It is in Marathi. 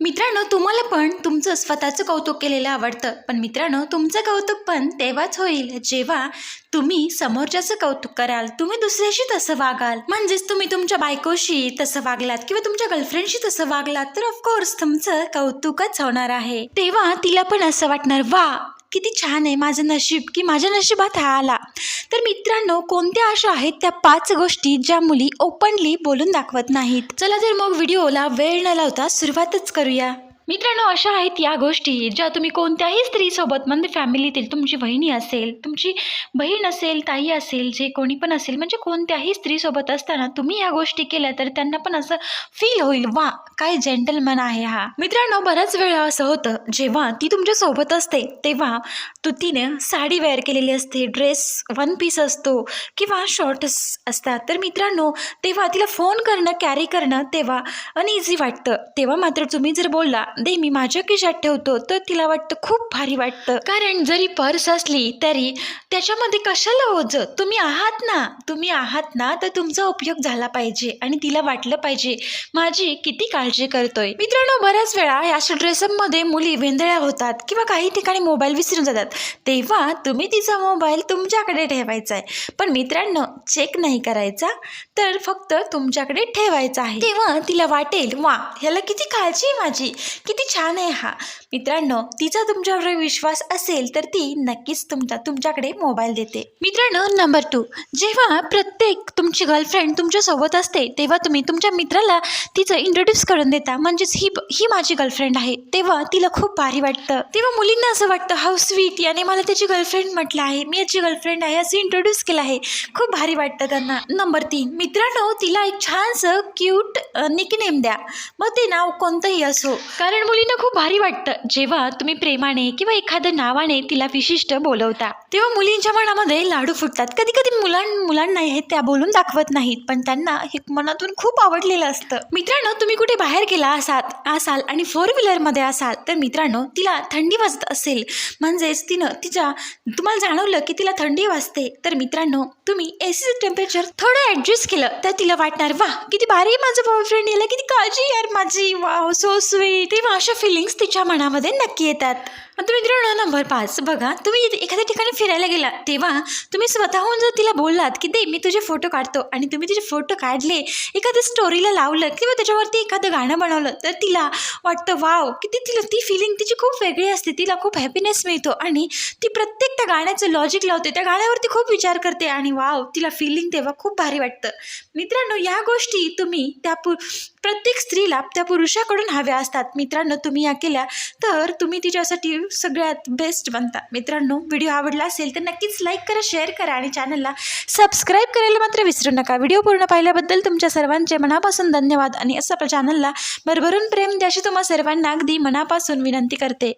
मित्रांनो तुम्हाला पण तुमचं स्वतःचं कौतुक केलेलं आवडतं. पण मित्रांनो तुमचं कौतुक पण तेव्हाच होईल जेव्हा तुम्ही समोरच्याचं कौतुक कराल. तुम्ही दुसऱ्याशी तसं वागाल. म्हणजेच तुम्ही तुमच्या बायकोशी तसं वागलात किंवा तुमच्या गर्लफ्रेंडशी तसं वागलात तर ऑफकोर्स तुमचं कौतुकच होणार आहे. तेव्हा तिला पण असं वाटणार वा किती छान आहे माझं नशीब की माझ्या नशिबात हा आला. तर मित्रांनो कोणत्या अशा आहेत त्या पाच गोष्टी ज्या मुली ओपनली बोलून दाखवत नाहीत? चला तर मग व्हिडिओला वेळ न लावता सुरुवातच करूया. मित्रांनो अशा आहेत या गोष्टी ज्या तुम्ही कोणत्याही स्त्रीसोबत म्हणजे फॅमिलीतील तुमची बहिणी असेल तुमची बहीण असेल ताई असेल जे कोणी पण असेल म्हणजे कोणत्याही स्त्रीसोबत असताना तुम्ही या गोष्टी केल्या तर त्यांना पण असं फील होईल वा काय जेंटलमन आहे हा. मित्रांनो बऱ्याच वेळा असं होतं जेव्हा ती तुमच्यासोबत असते तेव्हा तू तिने साडी वेअर केलेली असते ड्रेस वन पीस असतो किंवा शॉर्ट्स असतात. तर मित्रांनो तेव्हा तिला फोन करणं कॅरी करणं तेव्हा अनइझी वाटतं. तेव्हा मात्र तुम्ही जर बोलला दे मी माझ्या खिशात ठेवतो तर तिला वाटतं खूप भारी वाटतं. कारण जरी पर्स असली तरी त्याच्यामध्ये कशाला ओझ? तुम्ही आहात ना. तुम्ही आहात ना तर तुमचा उपयोग झाला पाहिजे आणि तिला वाटलं पाहिजे. माझी किती काळजी करतोय. मित्रांनो बऱ्याच वेळा या ड्रेसअपमध्ये मुली वेंदळ्या होतात किंवा काही ठिकाणी मोबाईल विसरून जातात. तेव्हा तुम्ही तिचा मोबाईल तुमच्याकडे ठेवायचा आहे. पण मित्रांनो चेक नाही करायचा तर फक्त तुमच्याकडे ठेवायचा आहे. तेव्हा तिला वाटेल वा ह्याला किती काळजी आहे माझी. किती छान आहे हा. मित्रांनो तिचा तुमच्यावर विश्वास असेल तर ती नक्कीच तुमचा तुमच्याकडे मोबाईल देते. मित्रांनो नंबर टू जेव्हा प्रत्येक तुमची गर्लफ्रेंड तुमच्यासोबत असते तेव्हा तुम्ही तुमच्या मित्राला तिचं इंट्रोड्यूस करून देता. म्हणजेच ही ही माझी गर्लफ्रेंड आहे. तेव्हा तिला खूप भारी वाटतं. तेव्हा मुलींना असं वाटतं हाऊ स्वीट याने मला त्याची गर्लफ्रेंड म्हटलं आहे. मी याची गर्लफ्रेंड आहे असं इंट्रोड्यूस केलं आहे. खूप भारी वाटतं त्यांना. नंबर तीन. मित्रांनो तिला एक छानसं क्यूट निकनेम द्या. मग ते नाव कोणतंही असो. कारण मुलींना खूप भारी वाटतं. जेव्हा तुम्ही प्रेमाने किंवा एखाद्या नावाने तिला विशिष्ट बोलवता. तेव्हा मुलींच्या मनामध्ये लाडू फुटतात. कधी कधी मुलां मुलांना हे त्या बोलून दाखवत नाहीत पण त्यांना हे मनातून खूप आवडलेलं असतं. मित्रांनो तुम्ही कुठे बाहेर गेला असाल असाल आणि फोर व्हीलरमध्ये असाल तर मित्रांनो तिला थंडी वाजत असेल. म्हणजेच तिनं तिच्या तुम्हाला जाणवलं की तिला थंडी वाजते. तर मित्रांनो तुम्ही ए सीचं टेम्परेचर थोडं ॲडजस्ट केलं तर तिला वाटणार वा किती भारी माझं बॉयफ्रेंड याला किती काळजी यार माझी. वा सो स्वीट किंवा अशा फिलिंग्स तिच्या मनामध्ये नक्की येतात. आता मित्रांनो नंबर पाच. बघा तुम्ही एखाद्या ठिकाणी फिरायला गेला तेव्हा तुम्ही स्वतःहून जर तिला बोललात की दे मी तुझे फोटो काढतो. आणि तुम्ही तुझे फोटो काढले एखाद्या स्टोरीला लावलं किंवा त्याच्यावरती एखादं गाणं बनवलं तर तिला वाटतं वाव की ती तिला ती फिलिंग तिची खूप वेगळी असते. तिला खूप हॅपीनेस मिळतो. आणि ती प्रत्येक त्या गाण्याचं लॉजिक लावते त्या गाण्यावरती खूप विचार करते आणि वाव तिला फिलिंग तेव्हा खूप भारी वाटतं. मित्रांनो या गोष्टी तुम्ही त्या पु प्रत्येक स्त्रीला त्या पुरुषाकडून हव्या असतात. मित्रांनो तुम्ही या केल्या तर तुम्ही तिच्यासाठी सगळ्यात बेस्ट बनता. मित्रांनो व्हिडिओ आवडला असेल तर नक्कीच लाईक करा शेअर करा आणि चॅनलला सबस्क्राईब करायला मात्र विसरू नका. व्हिडिओ पूर्ण पाहिल्याबद्दल तुमच्या सर्वांचे मनापासून धन्यवाद आणि असं आपल्या चॅनलला भरभरून प्रेम द्याशी तुम्हा सर्वांना अगदी मनापासून विनंती करते.